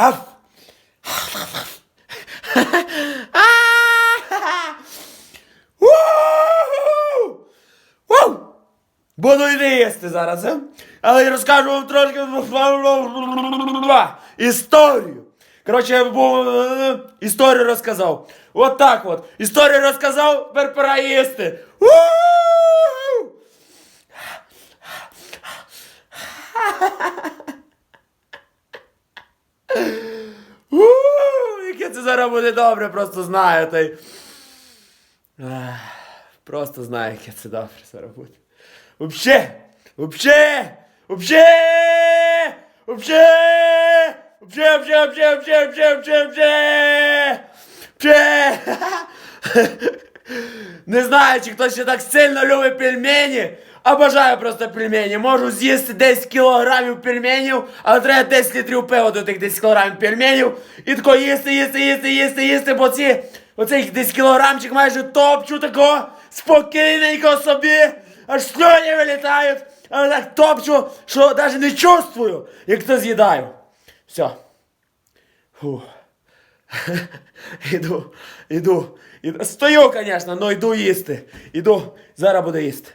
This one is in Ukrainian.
Аф. У! Вау! Буду йти їсти зараз, а? але я розкажу вам трошки історію. Коротше, я був, е, історію розказав. От так от. Історію розказав, тепер пора їсти. У! Яке це зараз буде добре, просто знаю. Та й... Просто знаю, яке це добре зараз буде. Вообще! Вообще! Вообще! Вообще, вообще, вообще, вообще, вообще, вообще, вообще! Вообще! Не знаю, чи хтось ще так сильно любить пельмені. Обожаю просто пельмені. Можу з'їсти 10 кілограмів пельменів, але треба 10 літрів пива до тих 10 кілограмів пельменів. І тако їсти, їсти, їсти, їсти, їсти, бо ці, оцей 10 кілограмчик майже топчу тако, спокійненько собі, аж сльоні вилітають, але так топчу, що навіть не чувствую, як то з'їдаю. Все. Фух. Іду, іду, іду. Стою, звісно, але йду їсти. Іду, зараз буду їсти.